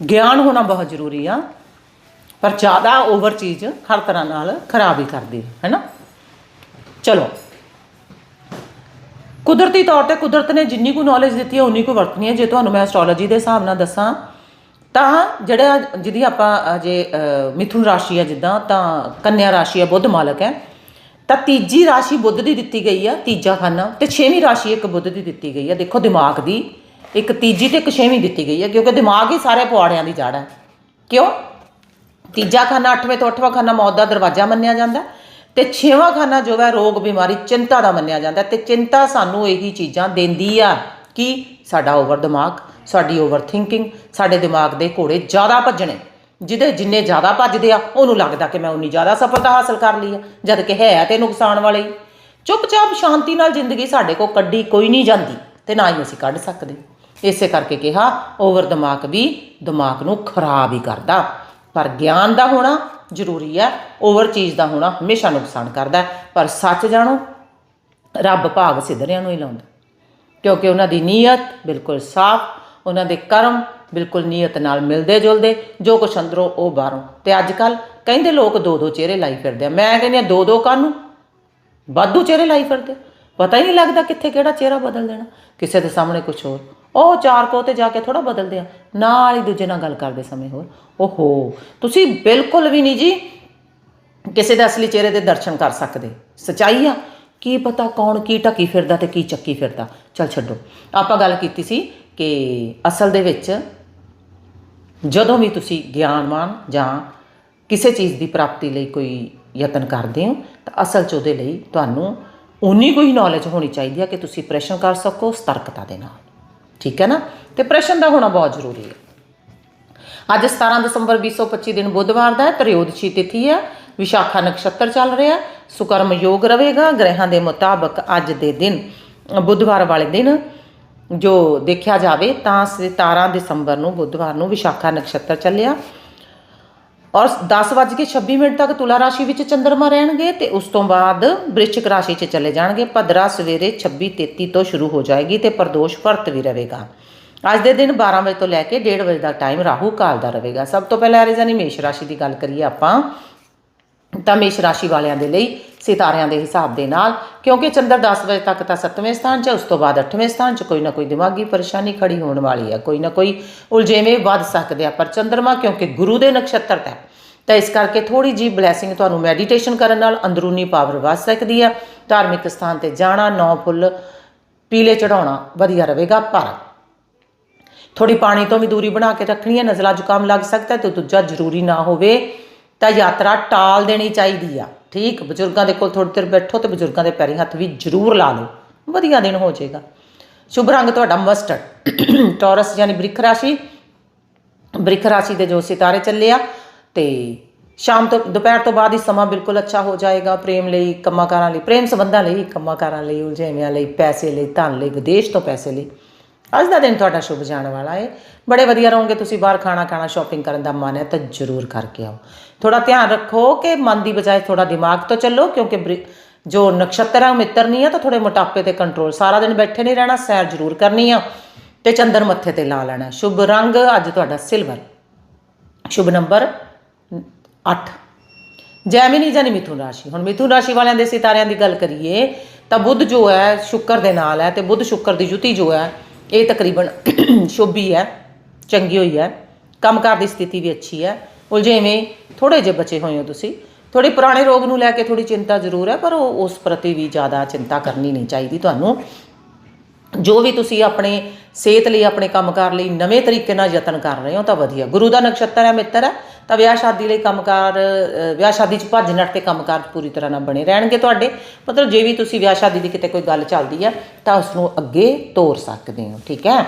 ਗਿਆਨ ਹੋਣਾ ਬਹੁਤ ਜ਼ਰੂਰੀ ਆ, ਪਰ ਜ਼ਿਆਦਾ ਓਵਰ ਚੀਜ਼ ਹਰ ਤਰ੍ਹਾਂ ਨਾਲ ਖਰਾਬ ਹੀ ਕਰਦੀ ਹੈ ਹੈਨਾ ਚਲੋ। ਕੁਦਰਤੀ ਤੌਰ ਤੇ ਕੁਦਰਤ ਨੇ ਜਿੰਨੀ ਕੁ ਨੌਲੇਜ ਦਿੱਤੀ ਹੈ, ਉਨੀ ਕੁ ਵਰਤਣੀ ਹੈ। ਜੇ ਤੁਹਾਨੂੰ ਮੈਂ ਐਸਟ੍ਰੋਲੋਜੀ ਦੇ ਹਿਸਾਬ ਨਾਲ ਦੱਸਾਂ, ਤਾਂ ਜਿਹੜਾ ਜਿਹਦੀ ਆਪਾਂ ਜੇ ਮਿਥੁਨ ਰਾਸ਼ੀ ਹੈ ਜਿੱਦਾਂ, ਤਾਂ ਕੰਨਿਆ ਰਾਸ਼ੀ ਹੈ, ਬੁੱਧ ਮਾਲਕ ਹੈ। ਤਾਂ ਤੀਜੀ ਰਾਸ਼ੀ ਬੁੱਧ ਦੀ ਦਿੱਤੀ ਗਈ ਆ ਤੀਜਾ ਖਾਨਾ। ਤੇ ਛੇਵੀਂ ਰਾਸ਼ੀ ਇੱਕ ਬੁੱਧ ਦੀ ਦਿੱਤੀ ਗਈ ਆ ਦੇਖੋ ਦਿਮਾਗ ਦੀ, ਇੱਕ ਤੀਜੀ ਤੇ ਇੱਕ ਛੇਵੀਂ ਦਿੱਤੀ ਗਈ ਹੈ, ਕਿਉਂਕਿ ਦਿਮਾਗ ਹੀ ਸਾਰੇ ਪੁਆੜਿਆਂ ਦੀ ਜੜ ਹੈ। ਕਿਉਂ? ਤੀਜਾ ਖਾਨਾ, ਅੱਠਵੇਂ ਤੋਂ ਅੱਠਵਾਂ ਖਾਨਾ ਮੌਤ ਦਾ ਦਰਵਾਜ਼ਾ ਮੰਨਿਆ ਜਾਂਦਾ। ਤੇ ਛੇਵਾਂ ਖਾਨਾ ਜੋ ਹੈ, ਰੋਗ ਬਿਮਾਰੀ ਚਿੰਤਾ ਦਾ ਮੰਨਿਆ ਜਾਂਦਾ ਹੈ ਤੇ ਚਿੰਤਾ ਸਾਨੂੰ ਇਹੀ ਚੀਜ਼ਾਂ ਦਿੰਦੀ ਆ ਕਿ ਸਾਡਾ ਓਵਰ ਦਿਮਾਗ, ਸਾਡੀ ਓਵਰ ਥਿੰਕਿੰਗ ਸਾਡੇ ਦਿਮਾਗ ਦੇ ਘੋੜੇ ਜ਼ਿਆਦਾ ਭੱਜਣੇ। ਜਿਹਦੇ ਜਿੰਨੇ ਜ਼ਿਆਦਾ ਭੱਜਦੇ ਆ, ਉਹਨੂੰ ਲੱਗਦਾ ਕਿ ਮੈਂ ਉਨੀ ਜ਼ਿਆਦਾ ਸਫਲਤਾ ਹਾਸਲ ਕਰ ਲਈ ਆ, ਜਦ ਕਿ ਹੈ ਤੇ ਨੁਕਸਾਨ ਵਾਲੇ ਹੀ। ਚੁੱਪਚਾਪ ਸ਼ਾਂਤੀ ਨਾਲ ਜ਼ਿੰਦਗੀ ਸਾਡੇ ਕੋ ਕੱਢੀ ਕੋਈ ਨਹੀਂ ਜਾਂਦੀ ਤੇ ਨਾ ਹੀ ਅਸੀਂ ਕੱਢ ਸਕਦੇ। ਇਸੇ ਕਰਕੇ ਕਿਹਾ ਓਵਰ ਦਿਮਾਗ ਵੀ ਦਿਮਾਗ ਨੂੰ ਖਰਾਬ ਹੀ ਕਰਦਾ। ਪਰ ਗਿਆਨ ਦਾ ਹੋਣਾ ਜ਼ਰੂਰੀ ਹੈ ਓਵਰ ਚੀਜ਼ ਦਾ ਹੋਣਾ ਹਮੇਸ਼ਾ ਨੁਕਸਾਨ ਕਰਦਾ ਪਰ ਸੱਚ ਜਾਣੋ, ਰੱਬ ਭਾਗ ਸਿਧਰਿਆਂ ਨੂੰ ਹੀ ਲਾਉਂਦਾ। ਕਿਉਂਕਿ ਉਹਨਾਂ ਦੀ ਨੀਅਤ ਬਿਲਕੁਲ ਸਾਫ਼, ਉਹਨਾਂ ਦੇ ਕਰਮ ਬਿਲਕੁਲ ਨੀਅਤ ਨਾਲ ਮਿਲਦੇ ਜੁਲਦੇ, ਜੋ ਕੁਛ ਅੰਦਰੋਂ ਉਹ ਬਾਹਰੋਂ। ਤੇ ਅੱਜ ਕੱਲ ਕਹਿੰਦੇ ਲੋਕ ਦੋ ਦੋ ਚਿਹਰੇ ਲਾਈ ਫਿਰਦੇ ਆ। ਮੈਂ ਕਹਿੰਦੀ ਆ ਦੋ ਦੋ ਕਾਹਨੂੰ ਵਾਧੂ ਚਿਹਰੇ ਲਾਈ ਫਿਰਦੇ ਪਤਾ ਹੀ ਨਹੀਂ ਲੱਗਦਾ ਕਿੱਥੇ ਕਿਹੜਾ ਚਿਹਰਾ ਬਦਲ ਦੇਣਾ, ਕਿਸੇ ਦੇ ਸਾਹਮਣੇ ਕੁਝ ਹੋਰ। ਉਹ ਚਾਰ ਕੋ ਤੇ ਜਾ ਕੇ ਥੋੜਾ ਬਦਲਦੇ ਆ, ਨਾਲ ਹੀ ਦੂਜੇ ਨਾਲ ਗੱਲ ਕਰਦੇ ਸਮੇਂ ਹੋਰ। ਓਹੋ, ਤੁਸੀਂ ਬਿਲਕੁਲ ਵੀ ਨਹੀਂ ਜੀ ਕਿਸੇ ਦੇ ਅਸਲੀ ਚਿਹਰੇ ਦੇ ਦਰਸ਼ਨ ਕਰ ਸਕਦੇ। ਸਚਾਈ ਆ। ਕੀ ਪਤਾ ਕੌਣ ਕੀ ਢੱਕੀ ਫਿਰਦਾ ਤੇ ਕੀ ਚੱਕੀ ਫਿਰਦਾ। ਚਲ ਛੱਡੋ। ਆਪਾਂ ਗੱਲ ਕੀਤੀ ਸੀ ਕਿ ਅਸਲ ਦੇ ਵਿੱਚ ਜਦੋਂ ਵੀ ਤੁਸੀਂ ਗਿਆਨਵਾਨ ਜਾਂ ਕਿਸੇ ਚੀਜ਼ ਦੀ ਪ੍ਰਾਪਤੀ ਲਈ ਕੋਈ ਯਤਨ ਕਰਦੇ ਹੋ, ਤਾਂ ਅਸਲ 'ਚ ਉਹਦੇ ਲਈ ਤੁਹਾਨੂੰ ਉਨੀ ਕੋਈ ਨੌਲੇਜ ਹੋਣੀ ਚਾਹੀਦੀ ਹੈ ਕਿ ਤੁਸੀਂ ਪ੍ਰਸ਼ਨ ਕਰ ਸਕੋ ਸਤਰਕਤਾ ਦੇ ਨਾਲ। ਠੀਕ ਹੈ ਨਾ? ਤੇ ਪ੍ਰਸ਼ਨ ਦਾ ਹੋਣਾ ਬਹੁਤ ਜ਼ਰੂਰੀ ਹੈ। ਅੱਜ 17 ਦਸੰਬਰ 2025 ਦਿਨ ਬੁੱਧਵਾਰ ਦਾ ਹੈ, ਤ੍ਰਿਯੋਦਸ਼ੀ ਤਿਥੀ ਹੈ, ਵਿਸ਼ਾਖਾ ਨਕਸ਼ਤਰ ਚੱਲ ਰਿਹਾ, ਸੁਕਰਮ ਯੋਗ ਰਹੇਗਾ, ਗ੍ਰਹਿਾਂ ਦੇ ਮੁਤਾਬਕ ਅੱਜ ਦੇ ਦਿਨ, ਬੁੱਧਵਾਰ ਵਾਲੇ ਦਿਨ ਜੋ ਦੇਖਿਆ ਜਾਵੇ ਤਾਂ 17 ਦਸੰਬਰ ਨੂੰ, ਬੁੱਧਵਾਰ ਨੂੰ ਵਿਸ਼ਾਖਾ ਨਕਸ਼ਤਰ ਚੱਲਿਆ। ਔਰ 10:26 ਮਿੰਟ ਤੱਕ ਤੁਲਾ ਰਾਸ਼ੀ ਵਿੱਚ ਚੰਦਰਮਾ ਰਹਿਣਗੇ ਤੇ ਉਸ ਤੋਂ ਬਾਅਦ ਬ੍ਰਿਸ਼ਚਿਕ ਰਾਸ਼ੀ 'ਚ ਚਲੇ ਜਾਣਗੇ। ਭਦਰਾ ਸਵੇਰੇ 26:33 ਤੋਂ ਸ਼ੁਰੂ ਹੋ ਜਾਏਗੀ ਤੇ ਪ੍ਰਦੋਸ਼ ਵਰਤ ਵੀ ਰਹੇਗਾ। ਅੱਜ ਦੇ ਦਿਨ 12 ਵਜੇ ਤੋਂ ਲੈ ਕੇ 1:30 ਵਜੇ ਦਾ ਟਾਈਮ ਰਾਹੂ ਕਾਲ ਦਾ ਰਹੇਗਾ। ਸਭ ਤੋਂ ਪਹਿਲਾਂ ਐਰੀਜ਼ਨੀ ਮੇਸ਼ ਰਾਸ਼ੀ ਦੀ ਗੱਲ ਕਰੀਏ ਆਪਾਂ। ਤਾਂ ਮੇਸ਼ ਰਾਸ਼ੀ ਵਾਲਿਆਂ ਦੇ ਲਈ ਸਿਤਾਰਿਆਂ ਦੇ ਹਿਸਾਬ ਦੇ ਨਾਲ ਕਿਉਂਕਿ ਚੰਦਰ 10 ਵਜੇ ਤੱਕ ਤਾਂ 7ਵੇਂ ਸਥਾਨ 'ਚ ਉਸ ਤੋਂ ਬਾਅਦ 8ਵੇਂ ਸਥਾਨ 'ਚ ਕੋਈ ਨਾ ਕੋਈ ਦਿਮਾਗੀ ਪਰੇਸ਼ਾਨੀ ਖੜੀ ਹੋਣ ਵਾਲੀ ਹੈ ਕੋਈ ਨਾ ਕੋਈ ਉਲਝੇਵੇਂ ਵੱਧ ਸਕਦੇ ਆ ਪਰ ਚੰਦਰਮਾ ਕਿਉਂਕਿ ਗੁਰੂ ਦੇ ਨਕਸ਼ਤਰ ਹੈ, ਤਾਂ ਇਸ ਕਰਕੇ ਥੋੜੀ ਜੀ ਬਲੇਸਿੰਗ ਤੁਹਾਨੂੰ ਮੈਡੀਟੇਸ਼ਨ ਕਰਨ ਨਾਲ ਅੰਦਰੂਨੀ ਪਾਵਰ ਵੱਧ ਸਕਦੀ ਹੈ ਧਾਰਮਿਕ ਸਥਾਨ ਤੇ ਜਾਣਾ ਨੌ ਫੁੱਲ ਪੀਲੇ ਚੜਾਉਣਾ ਵਧੀਆ ਰਹੇਗਾ ਪਰ ਥੋੜੀ ਪਾਣੀ ਤੋਂ ਵੀ ਦੂਰੀ ਬਣਾ ਕੇ ਰੱਖਣੀ ਹੈ ਨਜ਼ਲਾ ਜ਼ੁਕਾਮ ਲੱਗ ਸਕਦਾ ਹੈ ਤੇ ਦੂਜਾ ਜ਼ਰੂਰੀ ਨਾ ਹੋਵੇ ਤਾਂ ਯਾਤਰਾ ਟਾਲ ਦੇਣੀ ਚਾਹੀਦੀ ਆ। ਠੀਕ, ਬਜ਼ੁਰਗਾਂ ਦੇ ਕੋਲ ਥੋੜੀ ਦੇਰ ਬੈਠੋ ਤੇ ਬਜ਼ੁਰਗਾਂ ਦੇ ਪੈਰੀ ਹੱਥ ਵੀ ਜ਼ਰੂਰ ਲਾ ਲਓ। ਵਧੀਆ ਦਿਨ ਹੋ ਜਾਏਗਾ। ਸ਼ੁਭ ਰੰਗ ਤੁਹਾਡਾ ਮਸਟਰਡ। ਟੌਰਸ ਯਾਨੀ ਬ੍ਰਿਖ ਰਾਸ਼ੀ। ਬ੍ਰਿਖ ਰਾਸ਼ੀ ਦੇ ਜੋ ਸਿਤਾਰੇ ਚੱਲੇ ਆ ਤੇ ਸ਼ਾਮ ਤੋਂ, ਦੁਪਹਿਰ ਤੋਂ ਬਾਅਦ ਹੀ ਸਮਾਂ ਬਿਲਕੁਲ ਅੱਛਾ ਹੋ ਜਾਏਗਾ। ਪ੍ਰੇਮ ਲਈ, ਕੰਮਾਂ ਕਾਰਾਂ ਲਈ, ਪ੍ਰੇਮ ਸੰਬੰਧਾਂ ਲਈ, ਕੰਮਾਂ ਕਾਰਾਂ ਲਈ, ਉਲਝੇਵਿਆਂ ਲਈ, ਪੈਸੇ ਲਈ, ਧਨ ਲਈ, ਵਿਦੇਸ਼ ਤੋਂ ਪੈਸੇ ਲਈ। ਅੱਜ ਦਾ ਦਿਨ ਤੁਹਾਡਾ ਸ਼ੁਭ ਜਾਣ ਵਾਲਾ ਹੈ ਬੜੇ ਵਧੀਆ ਰਹੋਗੇ ਤੁਸੀਂ, ਬਾਹਰ ਖਾਣਾ ਖਾਣਾ ਸ਼ਾਪਿੰਗ ਕਰਨ ਦਾ ਮਨ ਹੈ ਤਾਂ ਜ਼ਰੂਰ ਕਰਕੇ ਆਓ। ਥੋੜਾ ਧਿਆਨ ਰੱਖੋ ਕਿ ਮਨ ਦੀ ਬਜਾਏ ਥੋੜਾ ਦਿਮਾਗ ਤੋਂ ਚੱਲੋ, ਕਿਉਂਕਿ ਬ੍ਰਿ- ਜੋ ਨਕਸ਼ਤਰ ਹੈ ਉਹ ਮਿੱਤਰ ਨਹੀਂ ਹੈ ਤਾਂ ਥੋੜੇ ਮੋਟਾਪੇ ਤੇ ਕੰਟਰੋਲ ਸਾਰਾ ਦਿਨ ਬੈਠੇ ਨਹੀਂ ਰਹਿਣਾ, ਸੈਰ ਜ਼ਰੂਰ ਕਰਨੀ ਆ ਤੇ ਚੰਦਰ ਮੱਥੇ ਤੇ ਲਾ ਲੈਣਾ। ਸ਼ੁਭ ਰੰਗ ਅੱਜ ਤੁਹਾਡਾ ਸਿਲਵਰ ਸ਼ੁਭ ਨੰਬਰ 8 ਜੈਮਿਨੀ ਜਾਨੀ ਮਿਥੁਨ ਰਾਸ਼ੀ। ਹੁਣ ਮਿਥੁਨ ਰਾਸ਼ੀ ਵਾਲਿਆਂ ਦੇ ਸਿਤਾਰਿਆਂ ਦੀ ਗੱਲ ਕਰੀਏ ਤਾਂ ਬੁੱਧ ਜੋ ਹੈ, ਸ਼ੁੱਕਰ ਦੇ ਨਾਲ ਹੈ ਤੇ ਬੁੱਧ ਸ਼ੁੱਕਰ ਦੀ ਜੁਤੀ ਜੋ ਹੈ ਇਹ ਤਕਰੀਬਨ ਸ਼ੁਭੀ ਹੈ, ਚੰਗੀ ਹੋਈ ਹੈ, ਕੰਮਕਾਰ ਦੀ ਸਥਿਤੀ ਵੀ ਅੱਛੀ ਹੈ। ਉਲਝੇਵੇਂ ਥੋੜੇ ਜਿਹੇ ਬਚੇ ਹੋਏ ਹੋ ਤੁਸੀਂ। ਥੋੜੀ ਪੁਰਾਣੇ ਰੋਗ ਨੂੰ ਲੈ ਕੇ ਥੋੜੀ ਚਿੰਤਾ ਜ਼ਰੂਰ ਹੈ, ਪਰ ਉਹ ਉਸ ਪ੍ਰਤੀ ਵੀ ਜ਼ਿਆਦਾ ਚਿੰਤਾ ਕਰਨੀ ਨਹੀਂ ਚਾਹੀਦੀ ਤੁਹਾਨੂੰ। ਜੋ ਵੀ ਤੁਸੀਂ ਆਪਣੇ ਸਿਹਤ ਲਈ ਆਪਣੇ ਕੰਮਕਾਰ ਲਈ ਨਵੇਂ ਤਰੀਕੇ ਨਾਲ ਯਤਨ ਕਰ ਰਹੇ ਹੋ ਤਾਂ ਵਧੀਆ। ਗੁਰੂ ਦਾ ਨਕਸ਼ਤਰ ਹੈ ਮਿੱਤਰ ਹੈ ਤਾਂ ਵਿਆਹ ਸ਼ਾਦੀ ਲਈ ਕੰਮਕਾਰ ਅ, ਵਿਆਹ ਸ਼ਾਦੀ 'ਚ ਭੱਜ ਨੱਠ ਤੇ ਕੰਮਕਾਰ ਪੂਰੀ ਤਰ੍ਹਾਂ ਨਾਲ ਬਣੇ ਰਹਿਣਗੇ ਤੁਹਾਡੇ। ਮਤਲਬ ਜੇ ਵੀ ਤੁਸੀਂ ਵਿਆਹ ਸ਼ਾਦੀ ਦੀ ਕਿਤੇ ਕੋਈ ਗੱਲ ਚੱਲਦੀ ਹੈ ਤਾਂ ਉਸ ਨੂੰ ਅੱਗੇ ਤੋਰ ਸਕਦੇ ਹੋ ਠੀਕ ਹੈ?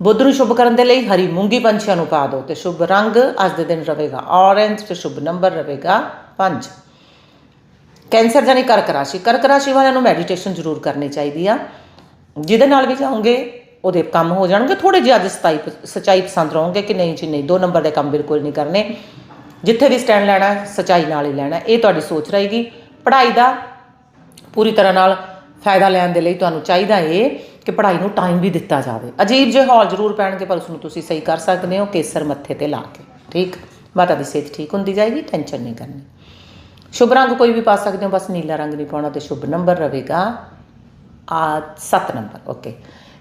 ਬੁੱਧ ਨੂੰ ਸ਼ੁਭ ਕਰਨ ਦੇ ਲਈ ਹਰੀ ਮੂੰਗੀ ਪੰਛੀਆਂ ਨੂੰ ਪਾ ਦਿਓ ਤੇ ਸ਼ੁਭ ਰੰਗ ਅੱਜ ਦੇ ਦਿਨ ਰਹੇਗਾ ਔਰੇਂਜ ਤੇ ਸ਼ੁਭ ਨੰਬਰ ਰਹੇਗਾ 5 ਕੈਂਸਰ ਜਾਨੀ ਕਰਕ ਰਾਸ਼ੀ। ਕਰਕ ਰਾਸ਼ੀ ਵਾਲਿਆਂ ਨੂੰ ਮੈਡੀਟੇਸ਼ਨ ਜ਼ਰੂਰ ਕਰਨੀ ਚਾਹੀਦੀ ਆ। ਜਿਹਦੇ ਨਾਲ ਵੀ ਚਾਹੋਗੇ ਉਹਦੇ ਕੰਮ ਹੋ ਜਾਣਗੇ। ਥੋੜੇ ਜਿਹਾ ਅੱਜ ਸਤਾਈ ਸਚਾਈ ਪਸੰਦ ਰਹੋਗੇ ਕਿ ਨਹੀਂ ਜੀ ਨਹੀਂ ਦੋ ਨੰਬਰ ਦੇ ਕੰਮ ਬਿਲਕੁਲ ਨਹੀਂ ਕਰਨੇ। ਜਿੱਥੇ ਵੀ ਸਟੈਂਡ ਲੈਣਾ ਹੈ, ਸਚਾਈ ਨਾਲ ਹੀ ਲੈਣਾ ਇਹ ਤੁਹਾਡੀ ਸੋਚ ਰਹੇਗੀ। ਪੜ੍ਹਾਈ ਦਾ ਪੂਰੀ ਤਰ੍ਹਾਂ ਨਾਲ ਫਾਇਦਾ ਲੈਣ ਦੇ ਲਈ ਤੁਹਾਨੂੰ ਚਾਹੀਦਾ ਏ ਕਿ ਪੜ੍ਹਾਈ ਨੂੰ ਟਾਈਮ ਵੀ ਦਿੱਤਾ ਜਾਵੇ। ਅਜੀਬ ਜਿਹੇ ਹੌਲ ਜ਼ਰੂਰ ਪੈਣਗੇ ਪਰ ਉਸ ਨੂੰ ਤੁਸੀਂ ਸਹੀ ਕਰ ਸਕਦੇ ਹੋ ਕੇਸਰ ਮੱਥੇ ਤੇ ਲਾ ਕੇ। ਠੀਕ? ਮਾਤਾ ਦੀ ਸਿਹਤ ਠੀਕ ਹੁੰਦੀ ਜਾਏਗੀ ਟੈਨਸ਼ਨ ਨਹੀਂ ਕਰਨੀ। ਸ਼ੁਭ ਰੰਗ ਕੋਈ ਵੀ ਪਾ ਸਕਦੇ ਹੋ ਬਸ ਨੀਲਾ ਰੰਗ ਨਹੀਂ ਪਾਉਣਾ ਤੇ ਸ਼ੁਭ ਨੰਬਰ ਰਹੇਗਾ ਆ 7 ਨੰਬਰ ਓਕੇ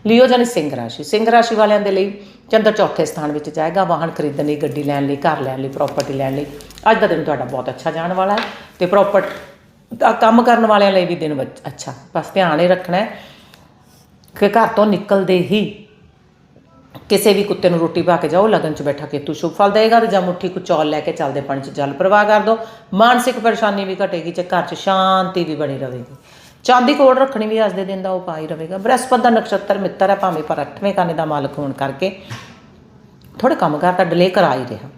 ਲਿਓ ਜਾਨੀ ਸਿੰਘ ਰਾਸ਼ੀ। ਸਿੰਘ ਰਾਸ਼ੀ ਵਾਲਿਆਂ ਦੇ ਲਈ ਚੰਦਰ ਚੌਥੇ ਸਥਾਨ ਵਿੱਚ ਜਾਏਗਾ, ਵਾਹਨ ਖਰੀਦਣ ਲਈ, ਗੱਡੀ ਲੈਣ ਲਈ, ਘਰ ਲੈਣ ਲਈ ਪ੍ਰਾਪਰਟੀ ਲੈਣ ਲਈ। ਅੱਜ ਦਾ ਦਿਨ ਤੁਹਾਡਾ ਬਹੁਤ ਅੱਛਾ ਜਾਣ ਵਾਲਾ ਹੈ ਤੇ ਪ੍ਰੋਪਰ ਕੰਮ ਕਰਨ ਵਾਲਿਆਂ ਲਈ ਵੀ ਦਿਨ ਬੱਚ- ਅੱਛਾ। ਬਸ ਧਿਆਨ ਇਹ ਰੱਖਣਾ ਹੈ ਕਿ ਘਰ ਤੋਂ ਨਿਕਲਦੇ ਹੀ ਕਿਸੇ ਵੀ ਕੁੱਤੇ ਨੂੰ ਰੋਟੀ ਪਾ ਕੇ ਜਾਓ, ਲਗਨ 'ਚ ਬੈਠਾ ਕੇ ਤੂੰ ਸ਼ੁਭ ਫਲ ਦੇਗਾ ਤੇ ਜਾਂ ਮੁੱਠੀ ਕੁ ਚੌਲ ਲੈ ਕੇ ਚੱਲਦੇ ਪਾਣੀ 'ਚ ਜਲ ਪ੍ਰਵਾਹ ਕਰ ਦੋ। ਮਾਨਸਿਕ ਪਰੇਸ਼ਾਨੀ ਵੀ ਘਟੇਗੀ ਤੇ ਘਰ 'ਚ ਸ਼ਾਂਤੀ ਵੀ ਬਣੀ ਰਹੇਗੀ। ਚਾਂਦੀ ਕੋਲ ਰੱਖਣੀ ਵੀ ਅੱਜ ਦੇ ਦਿਨ ਦਾ ਉਪਾਅ ਹੀ ਰਹੇਗਾ। ਬ੍ਰਹਸਪਤ ਦਾ ਨਕਸ਼ਤਰ ਮਿੱਤਰ ਹੈ, ਭਾਵੇਂ ਪਰ 8ਵੇਂ ਕਾਨੇ ਦਾ ਮਾਲਕ ਹੋਣ ਕਰਕੇ। ਥੋੜੇ ਕੰਮ ਕਰਦਾ ਡਿਲੇ ਕਰਾ ਹੀ ਰਿਹਾ।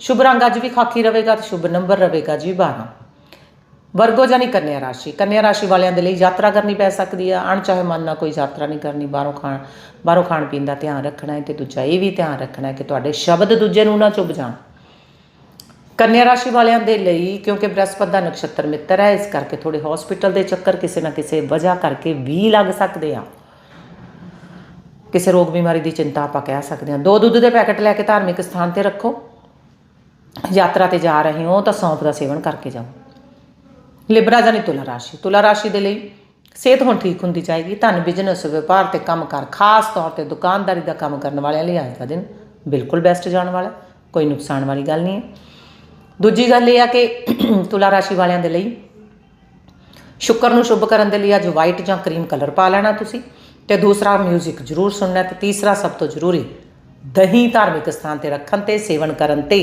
ਸ਼ੁਭ ਰੰਗ ਅੱਜ ਵੀ ਖਾਕੀ ਰਹੇਗਾ ਤੇ ਸ਼ੁਭ ਨੰਬਰ ਰਹੇਗਾ ਜੀ 12 ਵਰਗੋ ਜਾਨੀ ਕੰਨਿਆ ਰਾਸ਼ੀ। ਕੰਨਿਆ ਰਾਸ਼ੀ ਵਾਲਿਆਂ ਦੇ ਲਈ ਯਾਤਰਾ ਕਰਨੀ ਪੈ ਸਕਦੀ ਆ। ਅਣਚਾਹੇ ਮਨ ਨਾਲ ਕੋਈ ਯਾਤਰਾ ਨਹੀਂ ਕਰਨੀ, ਬਾਹਰੋਂ ਖਾਣ ਬਾਹਰੋਂ ਖਾਣ ਪੀਣ ਦਾ ਧਿਆਨ ਰੱਖਣਾ ਹੈ ਤੇ ਦੂਜਾ ਇਹ ਵੀ ਧਿਆਨ ਰੱਖਣਾ ਹੈ ਕਿ ਤੁਹਾਡੇ ਸ਼ਬਦ ਦੂਜੇ ਨੂੰ ਨਾ ਚੁੱਭ ਜਾਣ। ਕੰਨਿਆ ਰਾਸ਼ੀ ਵਾਲਿਆਂ ਦੇ ਲਈ, ਕਿਉਂਕਿ ਬ੍ਰਹਸਪਤ ਦਾ ਨਕਸ਼ਤਰ ਮਿੱਤਰ ਹੈ, ਇਸ ਕਰਕੇ ਥੋੜੇ ਹਸਪੀਟਲ ਦੇ ਚੱਕਰ ਕਿਸੇ ਨਾ ਕਿਸੇ ਵਜ੍ਹਾ ਕਰਕੇ ਵੀ ਲੱਗ ਸਕਦੇ ਆ ਕਿਸੇ ਰੋਗ ਬਿਮਾਰੀ ਦੀ ਚਿੰਤਾ ਆਪਾਂ ਕਹਿ ਸਕਦੇ ਹਾਂ। ਦੋ ਦੁੱਧ ਦੇ ਪੈਕੇਟ ਲੈ ਕੇ ਧਾਰਮਿਕ ਸਥਾਨ ਤੇ ਰੱਖੋ। ਯਾਤਰਾ ਤੇ ਜਾ ਰਹੇ ਹੋ ਤਾਂ ਸੌਂਪ ਦਾ ਸੇਵਨ ਕਰਕੇ ਜਾਓ। ਲਿਬਰਾ ਜਾਨੀ ਤੁਲਾ ਰਾਸ਼ੀ। ਤੁਲਾ ਰਾਸ਼ੀ ਦੇ ਲਈ ਸਿਹਤ ਹੁਣ ਠੀਕ ਹੁੰਦੀ ਜਾਏਗੀ। ਧਨ ਬਿਜ਼ਨਸ ਵਪਾਰ ਤੇ ਕੰਮਕਾਰ, ਖਾਸ ਤੌਰ ਤੇ ਦੁਕਾਨਦਾਰੀ ਦਾ ਕੰਮ ਕਰਨ ਵਾਲਿਆਂ ਲਈ ਅੱਜ ਦਾ ਦਿਨ ਬਿਲਕੁਲ ਬੈਸਟ ਜਾਣ ਵਾਲਾ ਕੋਈ ਨੁਕਸਾਨ ਵਾਲੀ ਗੱਲ ਨਹੀਂ ਹੈ। ਦੂਜੀ ਗੱਲ ਇਹ ਆ ਕਿ ਤੁਲਾ ਰਾਸ਼ੀ ਵਾਲਿਆਂ ਦੇ ਲਈ ਸ਼ੁਕਰ ਨੂੰ ਸ਼ੁਭ ਕਰਨ ਦੇ ਲਈ ਅੱਜ ਵਾਈਟ ਜਾਂ ਕਰੀਮ ਕਲਰ ਪਾ ਲੈਣਾ ਤੁਸੀਂ ਤੇ ਦੂਸਰਾ 뮤직 ਜ਼ਰੂਰ ਸੁਣਨਾ ਤੇ ਤੀਸਰਾ ਸਭ ਤੋਂ ਜ਼ਰੂਰੀ ਦਹੀਂ ਧਾਰਮਿਕ ਸਥਾਨ ਤੇ ਰੱਖਣ ਤੇ ਸੇਵਨ ਕਰਨ ਤੇ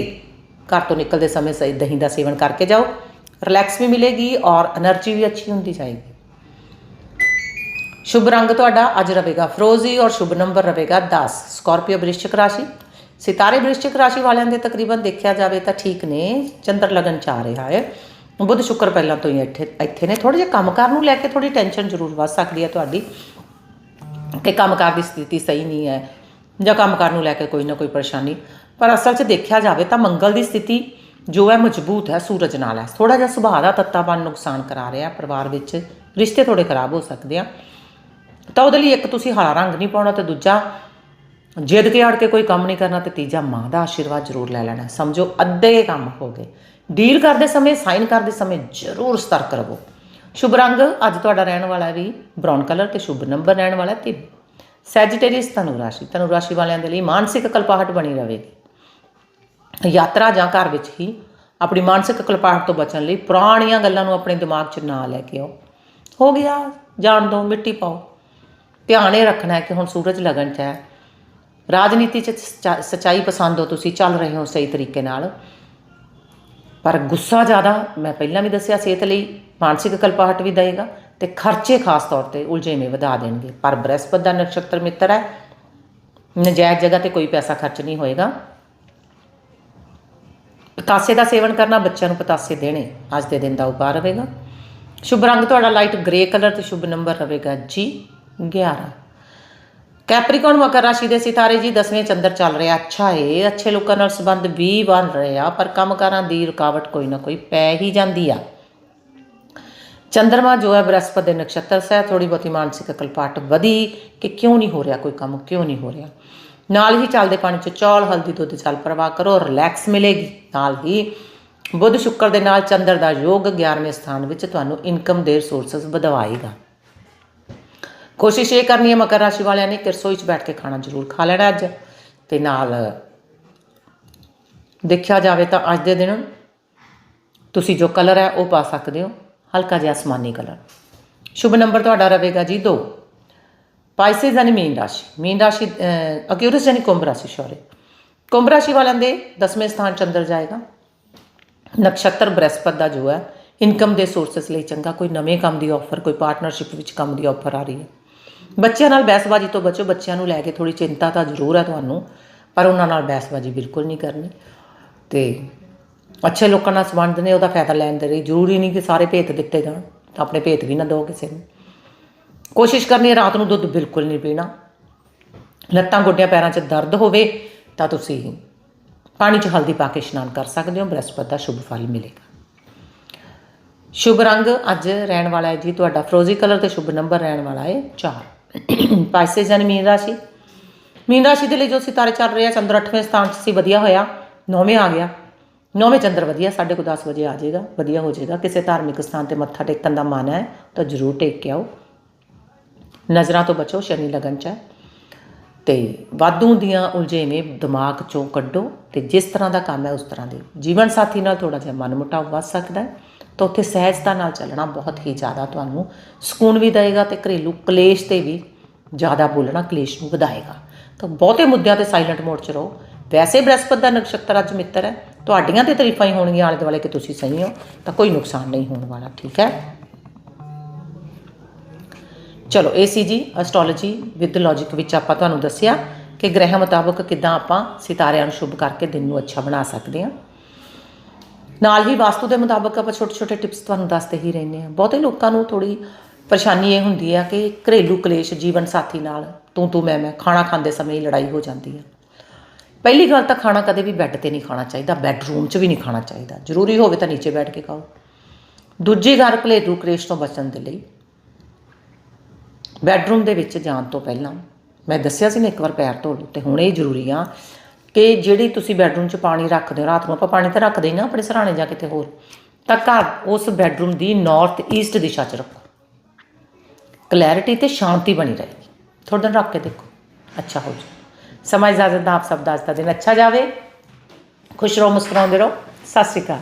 ਘਰ ਤੋਂ ਨਿਕਲਦੇ ਸਮੇਂ ਸਹੀ ਦਹੀਂ ਦਾ ਸੇਵਨ ਕਰਕੇ ਜਾਓ ਰਿਲੈਕਸ ਵੀ ਮਿਲੇਗੀ ਔਰ એનર્ਜੀ ਵੀ ਅੱਛੀ ਹੁੰਦੀ ਜਾਏਗੀ। ਸ਼ੁਭ ਰੰਗ ਤੁਹਾਡਾ ਅੱਜ ਰਹੇਗਾ ਫਰੋਜ਼ੀ ਔਰ ਸ਼ੁਭ ਨੰਬਰ ਰਹੇਗਾ 10 ਸਕਾਰਪੀਓ ਬ੍ਰਿਸ਼ਚਿਕ ਰਾਸ਼ੀ। ਸਿਤਾਰੇ ਬ੍ਰਿਸ਼ਚਿਕ ਰਾਸ਼ੀ ਵਾਲਿਆਂ ਦੇ ਤਕਰੀਬਨ ਦੇਖਿਆ ਜਾਵੇ ਤਾਂ ਠੀਕ ਨੇ, ਚੰਦਰ ਲਗਨ ਚ ਆ ਰਿਹਾ ਹੈ। ਬੁੱਧ ਸ਼ੁਕਰ ਪਹਿਲਾਂ ਤੋਂ ਹੀ ਇੱਥੇ ਇੱਥੇ ਨੇ। ਥੋੜੇ ਜਿਹਾ ਕੰਮਕਾਰ ਨੂੰ ਲੈ ਕੇ ਥੋੜੀ ਟੈਨਸ਼ਨ ਜ਼ਰੂਰ ਵੱਧ ਸਕਦੀ ਹੈ ਤੁਹਾਡੀ ਕਿ ਕੰਮਕਾਰ ਦੀ ਸਥਿਤੀ ਸਹੀ ਨਹੀਂ ਹੈ ਜਾਂ ਕੰਮਕਾਰ ਨੂੰ ਲੈ ਕੇ ਕੋਈ ਨਾ ਕੋਈ ਪਰੇਸ਼ਾਨੀ। ਪਰ ਅਸਲ 'ਚ ਦੇਖਿਆ ਜਾਵੇ ਤਾਂ ਮੰਗਲ ਦੀ ਸਥਿਤੀ ਜੋ ਹੈ ਮਜ਼ਬੂਤ ਹੈ, ਸੂਰਜ ਨਾਲ ਹੈ। ਥੋੜਾ ਜਿਹਾ ਸੁਭਾਅ ਦਾ ਤੱਤਾਪਨ ਨੁਕਸਾਨ ਕਰਾ ਰਿਹਾ ਪਰਿਵਾਰ ਵਿੱਚ ਰਿਸ਼ਤੇ ਥੋੜੇ ਖਰਾਬ ਹੋ ਸਕਦੇ ਆ। ਤਾਂ ਉਹਦੇ ਲਈ ਇੱਕ ਤੁਸੀਂ ਹਰਾ ਰੰਗ ਨਹੀਂ ਪਾਉਣਾ ਤੇ ਦੂਜਾ ਜਿੱਦ ਕੇ ਅੜ ਕੇ ਕੋਈ ਕੰਮ ਨਹੀਂ ਕਰਨਾ ਤੇ ਤੀਜਾ ਮਾਂ ਦਾ ਆਸ਼ੀਰਵਾਦ ਜ਼ਰੂਰ ਲੈ ਲੈਣਾ। ਸਮਝੋ, ਅੱਧੇ ਕੰਮ ਹੋ ਗਏ। ਡੀਲ ਕਰਦੇ ਸਮੇਂ, ਸਾਈਨ ਕਰਦੇ ਸਮੇਂ ਜ਼ਰੂਰ ਸਤਰਕ ਰਹੋ। ਸ਼ੁਭ ਰੰਗ, ਅੱਜ ਤੁਹਾਡਾ ਰਹਿਣ ਵਾਲਾ ਵੀ ਬ੍ਰਾਊਨ ਕਲਰ ਤੇ ਸ਼ੁਭ ਨੰਬਰ ਰਹਿਣ ਵਾਲਾ ਤੇ ਸੈਜੀਟੇਰੀਅਸ ਧਨੁ ਰਾਸ਼ੀ। ਧਨੁ ਰਾਸ਼ੀ ਵਾਲਿਆਂ ਦੇ ਲਈ ਮਾਨਸਿਕ ਕਲਪਾਹਟ ਬਣੀ ਰਹੇਗੀ। ਯਾਤਰਾ ਜਾਂ ਘਰ ਵਿੱਚ ਹੀ ਆਪਣੀ ਮਾਨਸਿਕ ਕਲਪਾਹਟ ਤੋਂ ਬਚਣ ਲਈ ਪੁਰਾਣੀਆਂ ਗੱਲਾਂ ਨੂੰ ਆਪਣੇ ਦਿਮਾਗ 'ਚ ਨਾ ਲੈ ਕੇ ਆਓ। ਹੋ ਗਿਆ, ਜਾਣ ਦੋ, ਮਿੱਟੀ ਪਾਓ। ਧਿਆਨ ਇਹ ਰੱਖਣਾ ਹੈ ਕਿ ਹੁਣ ਸੂਰਜ ਲਗਨ 'ਚ ਹੈ। ਰਾਜਨੀਤੀ 'ਚ ਸੱਚਾ- ਸੱਚਾਈ ਪਸੰਦ ਹੋ ਤੁਸੀਂ, ਚੱਲ ਰਹੇ ਹੋ ਸਹੀ ਤਰੀਕੇ ਨਾਲ। ਪਰ ਗੁੱਸਾ ਜ਼ਿਆਦਾ, ਮੈਂ ਪਹਿਲਾਂ ਵੀ ਦੱਸਿਆ, ਸਿਹਤ ਲਈ ਮਾਨਸਿਕ ਕਲਪਾਹਟ ਵੀ ਦੇਗਾ ਤੇ ਖਰਚੇ ਖਾਸ ਤੌਰ ਤੇ ਉਲਝੇਵੇਂ ਵਧਾ ਦੇਣਗੇ। ਪਰ ਬ੍ਰਹਿਸਪਤ ਦਾ ਨਕਸ਼ਤਰ ਮਿੱਤਰ ਹੈ। ਨਜਾਇਜ਼ ਜਗ੍ਹਾ ਤੇ ਕੋਈ ਪੈਸਾ ਖਰਚ ਨਹੀਂ ਹੋਏਗਾ। ਪਤਾਸੇ ਦਾ ਸੇਵਨ ਕਰਨਾ ਬੱਚਿਆਂ ਨੂੰ ਪਤਾਸੇ ਦੇਣੇ, ਅੱਜ ਦੇ ਦਿਨ ਦਾ ਉਪਾਅ ਰਹੇਗਾ। ਸ਼ੁਭ ਰੰਗ ਤੁਹਾਡਾ ਲਾਈਟ ਗ੍ਰੇ ਕਲਰ ਤੇ ਸ਼ੁਭ ਨੰਬਰ ਰਹੇਗਾ ਜੀ 11 ਕੈਪਰੀਕੌਨ ਮਕਰ ਰਾਸ਼ੀ ਦੇ ਸਿਤਾਰੇ ਜੀ 10ਵੇਂ ਚੰਦਰ ਚੱਲ ਰਿਹਾ। ਅੱਛਾ ਏ, ਅੱਛੇ ਲੋਕਾਂ ਨਾਲ ਸੰਬੰਧ ਵੀ ਬਣ ਰਹੇ ਆ ਪਰ ਕੰਮਕਾਰਾਂ ਦੀ ਰੁਕਾਵਟ ਕੋਈ ਨਾ ਕੋਈ ਪੈ ਹੀ ਜਾਂਦੀ ਆ। ਚੰਦਰਮਾ ਜੋ ਹੈ ਬ੍ਰਹਸਪਤ ਦੇ ਨਕਸ਼ਤਰ ਸਹਿ ਥੋੜੀ ਬਹੁਤੀ ਮਾਨਸਿਕ ਕਲਪਾਟ ਵਧੀ ਕਿ ਕਿਉਂ ਨਹੀਂ ਹੋ ਰਿਹਾ ਕੋਈ ਕੰਮ, ਕਿਉਂ ਨਹੀਂ ਹੋ ਰਿਹਾ। ਨਾਲ ਹੀ ਚੱਲਦੇ ਪਾਣੀ ਚ ਚੌਲ, ਹਲਦੀ ਦੁੱਧ ਜਲ ਪ੍ਰਵਾਹ ਕਰੋ, ਰਿਲੈਕਸ ਮਿਲੇਗੀ। ਨਾਲ ਹੀ ਬੁੱਧ ਸ਼ੁੱਕਰ ਦੇ ਨਾਲ ਚੰਦਰ ਦਾ ਯੋਗ 11ਵੇਂ ਸਥਾਨ ਵਿੱਚ ਤੁਹਾਨੂੰ ਇਨਕਮ ਦੇ ਸੋਰਸਸ ਵਧਵਾਏਗਾ। ਕੋਸ਼ਿਸ਼ ਇਹ ਕਰਨੀ ਹੈ ਮਕਰ ਰਾਸ਼ੀ ਵਾਲਿਆਂ ਨੇ ਕਿ ਰਸੋਈ 'ਚ ਬੈਠ ਕੇ ਖਾਣਾ ਜ਼ਰੂਰ ਖਾ ਲੈਣਾ ਅੱਜ। ਤੇ ਨਾਲ ਦੇਖਿਆ ਜਾਵੇ ਤਾਂ ਅੱਜ ਦੇ ਦਿਨ ਤੁਸੀਂ ਜੋ ਕਲਰ ਹੈ ਉਹ ਪਾ ਸਕਦੇ ਹੋ, ਹਲਕਾ ਜਿਹਾ ਅਸਮਾਨੀ ਕਲਰ। ਸ਼ੁਭ ਨੰਬਰ ਤੁਹਾਡਾ ਰਹੇਗਾ ਜੀ 2 ਪਾਈਸੇਸ ਯਾਨੀ ਮੀਨ ਰਾਸ਼ੀ। ਮੀਨ ਰਾਸ਼ੀ ਅਕਿਊਰਸ ਯਾਨੀ ਕੁੰਭ ਰਾਸ਼ੀ ਸ਼ੋਰੇ ਕੁੰਭ ਰਾਸ਼ੀ ਵਾਲਿਆਂ ਦੇ 10ਵੇਂ ਸਥਾਨ ਚੰਦਰ ਜਾਏਗਾ। ਨਕਸ਼ਤਰ ਬ੍ਰਹਸਪਤ ਦਾ ਜੋ ਹੈ, ਇਨਕਮ ਦੇ ਸੋਰਸਸ ਲਈ ਚੰਗਾ, ਕੋਈ ਨਵੇਂ ਕੰਮ ਦੀ ਆਫਰ ਕੋਈ ਪਾਰਟਨਰਸ਼ਿਪ ਵਿੱਚ ਕੰਮ ਦੀ ਆਫਰ ਆ ਰਹੀ ਹੈ। ਬੱਚਿਆਂ ਨਾਲ ਬਹਿਸਬਾਜ਼ੀ ਤੋਂ ਬਚੋ, ਬੱਚਿਆਂ ਨੂੰ ਲੈ ਕੇ ਥੋੜੀ ਚਿੰਤਾ ਤਾਂ ਜ਼ਰੂਰ ਹੈ ਤੁਹਾਨੂੰ, ਪਰ ਉਹਨਾਂ ਨਾਲ ਬਹਿਸਬਾਜ਼ੀ ਬਿਲਕੁਲ ਨਹੀਂ ਕਰਨੀ। ਤੇ ਅੱਛੇ ਲੋਕਾਂ ਨਾਲ ਸੰਬੰਧ ਨੇ, ਉਹਦਾ ਫਾਇਦਾ ਲੈਣ ਦੇ ਲਈ ਜ਼ਰੂਰੀ ਨਹੀਂ ਕਿ ਸਾਰੇ ਭੇਤ ਦਿੱਤੇ ਜਾਣ ਤਾਂ ਆਪਣੇ ਭੇਤ ਵੀ ਨਾ ਦਿਓ ਕਿਸੇ ਨੂੰ। ਕੋਸ਼ਿਸ਼ ਕਰਨੀ ਹੈ ਰਾਤ ਨੂੰ ਦੁੱਧ ਬਿਲਕੁਲ ਨਹੀਂ ਪੀਣਾ। ਲੱਤਾਂ, ਗੋਡਿਆਂ, ਪੈਰਾਂ 'ਚ ਦਰਦ ਹੋਵੇ ਤਾਂ ਤੁਸੀਂ ਪਾਣੀ 'ਚ ਹਲਦੀ ਪਾ ਕੇ ਇਸ਼ਨਾਨ ਕਰ ਸਕਦੇ ਹੋ। ਬ੍ਰਹਸਪਤ ਦਾ ਸ਼ੁਭ ਫਲ ਮਿਲੇਗਾ। ਸ਼ੁਭ ਰੰਗ ਅੱਜ ਰਹਿਣ ਵਾਲਾ ਹੈ ਜੀ, ਤੁਹਾਡਾ ਫਰੋਜ਼ੀ ਕਲਰ ਤੇ ਸ਼ੁਭ ਨੰਬਰ ਰਹਿਣ ਵਾਲਾ ਹੈ 4 ਪਾਸੇ ਯਾਨੀ ਮੀਨ ਰਾਸ਼ੀ। ਮੀਨ ਰਾਸ਼ੀ ਦੇ ਲਈ ਜੋ ਸਿਤਾਰੇ ਚੱਲ ਰਹੇ ਆ ਚੰਦਰ 8ਵੇਂ ਸਥਾਨ 'ਚ ਸੀ, ਵਧੀਆ ਹੋਇਆ। 9ਵੇਂ ਆ ਗਿਆ। 9ਵੇਂ ਚੰਦਰ ਵਧੀਆ, ਸਾਢੇ ਕੁ 10 ਵਜੇ ਆ ਜਾਏਗਾ, ਵਧੀਆ ਹੋ ਜਾਏਗਾ। ਕਿਸੇ ਧਾਰਮਿਕ ਸਥਾਨ ਤੇ ਮੱਥਾ ਟੇਕਣ ਦਾ ਮਨ ਹੈ, ਤਾਂ ਜ਼ਰੂਰ ਟੇਕ ਕੇ ਆਓ। ਨਜ਼ਰਾਂ ਤੋਂ ਬਚੋ, ਸ਼ਨੀ ਲਗਨ ਚ ਹੈ। ਤੇ ਵਾਧੂ ਦੀਆਂ ਉਲਝੇਵੇਂ ਦਿਮਾਗ ਚੋਂ ਕੱਢੋ ਤੇ ਜਿਸ ਤਰ੍ਹਾਂ ਦਾ ਕੰਮ ਹੈ, ਉਸ ਤਰ੍ਹਾਂ ਦੇ ਜੀਵਨ ਸਾਥੀ ਨਾਲ ਥੋੜਾ ਜਿਹਾ ਮਨ ਮੁਟਾਵ ਵੱਧ ਸਕਦਾ ਹੈ। ਤਾਂ ਉੱਥੇ ਸਹਿਜਤਾ ਨਾਲ ਚੱਲਣਾ ਬਹੁਤ ਹੀ ਜ਼ਿਆਦਾ ਤੁਹਾਨੂੰ ਸਕੂਨ ਵੀ ਦੇਵੇਗਾ ਤੇ ਘਰੇਲੂ ਕਲੇਸ਼ ਤੇ ਵੀ ਜ਼ਿਆਦਾ ਬੋਲਣਾ ਕਲੇਸ਼ ਨੂੰ ਵਧਾਏਗਾ। ਤਾਂ ਬਹੁਤੇ ਮੁੱਦਿਆਂ ਤੇ ਸਾਇਲੈਂਟ ਮੋਡ 'ਚ ਰਹੋ। ਵੈਸੇ ਬ੍ਰਹਸਪਤ ਦਾ ਨਕਸ਼ਤਰ ਅੱਜ ਮਿੱਤਰ ਹੈ। ਤੁਹਾਡੀਆਂ ਤੇ ਤਾਰੀਫਾਂ ਹੀ ਹੋਣਗੀਆਂ ਆਲੇ ਦੁਆਲੇ ਕਿ ਤੁਸੀਂ ਸਹੀ ਹੋ, ਤਾਂ ਕੋਈ ਨੁਕਸਾਨ ਨਹੀਂ ਹੋਣ ਵਾਲਾ, ਠੀਕ ਹੈ? ਚਲੋ, ਇਹ ਸੀ ਜੀ ਐਸਟ੍ਰੋਲੋਜੀ ਵਿਦ ਲੌਜੀਕ ਵਿੱਚ ਆਪਾਂ ਤੁਹਾਨੂੰ ਦੱਸਿਆ ਕਿ ਗ੍ਰਹਿ ਮੁਤਾਬਕ ਕਿਦਾਂ ਆਪਾਂ ਸਿਤਾਰਿਆਂ ਨੂੰ ਸ਼ੁਭ ਕਰਕੇ ਦਿਨ ਨੂੰ ਅੱਛਾ ਬਣਾ ਸਕਦੇ ਹਾਂ। ਨਾਲ ਹੀ ਵਾਸਤੂ ਦੇ ਮੁਤਾਬਕ ਆਪਾਂ ਛੋਟੇ ਛੋਟੇ ਟਿਪਸ ਤੁਹਾਨੂੰ ਦੱਸਦੇ ਹੀ ਰਹਿੰਦੇ ਹਾਂ। ਬਹੁਤੇ ਲੋਕਾਂ ਨੂੰ ਥੋੜੀ ਪਰੇਸ਼ਾਨੀ ਇਹ ਹੁੰਦੀ ਆ ਕਿ ਘਰੇਲੂ ਕਲੇਸ਼ ਜੀਵਨ ਸਾਥੀ ਨਾਲ ਤੂੰ ਤੂੰ, ਮੈਂ ਮੈਂ ਖਾਣਾ ਖਾਂਦੇ ਸਮੇਂ ਹੀ ਲੜਾਈ ਹੋ ਜਾਂਦੀ ਹੈ ਪਹਿਲੀ ਗੱਲ ਤਾਂ ਖਾਣਾ ਕਦੇ ਵੀ ਬੈੱਡ ਤੇ ਨਹੀਂ ਖਾਣਾ ਚਾਹੀਦਾ, ਬੈੱਡਰੂਮ 'ਚ ਵੀ ਨਹੀਂ ਖਾਣਾ ਚਾਹੀਦਾ। ਜ਼ਰੂਰੀ ਹੋਵੇ ਤਾਂ ਨੀਚੇ ਬੈਠ ਕੇ ਖਾਓ। ਦੂਜੀ ਗੱਲ ਘਰੇਲੂ ਕਲੇਸ਼ ਤੋਂ ਬਚਣ ਦੇ ਲਈ ਬੈੱਡਰੂਮ ਦੇ ਵਿੱਚ ਜਾਣ ਤੋਂ ਪਹਿਲਾਂ ਮੈਂ ਦੱਸਿਆ ਸੀ ਨਾ ਇੱਕ ਵਾਰ ਪੈਰ ਧੋ ਲਓ ਤੇ ਹੁਣ ਇਹ ਜ਼ਰੂਰੀ ਆ ਕਿ ਜਿਹੜੀ ਤੁਸੀਂ ਬੈੱਡਰੂਮ 'ਚ ਪਾਣੀ ਰੱਖਦੇ ਹੋ, ਰਾਤ ਨੂੰ ਆਪਾਂ ਪਾਣੀ ਤਾਂ ਰੱਖਦੇ ਹੀ ਨਾ ਆਪਣੇ ਸਰਾਣੇ ਜਾਂ ਕਿਤੇ ਹੋਰ, ਤਾਂ ਘਰ ਉਸ ਬੈੱਡਰੂਮ ਦੀ ਨਾਰਥ ਈਸਟ ਦਿਸ਼ਾ 'ਚ ਰੱਖੋ। ਕਲੈਰਿਟੀ ਤੇ ਸ਼ਾਂਤੀ ਬਣੀ ਰਹੇਗੀ। ਥੋੜਾ ਦਿਨ ਰੱਖ ਕੇ ਦੇਖੋ। ਅੱਛਾ ਹੋ ਜਾਏ ਸਮਾਂ ਇਜਾਜ਼ਤ ਦਾ ਆਪ ਸਭ ਦਾ ਅੱਜ ਦਾ ਦਿਨ ਅੱਛਾ ਜਾਵੇ। ਖੁਸ਼ ਰਹੋ, ਮੁਸਕਰਾਉਂਦੇ ਰਹੋ। ਸਤਿ ਸ਼੍ਰੀ ਅਕਾਲ।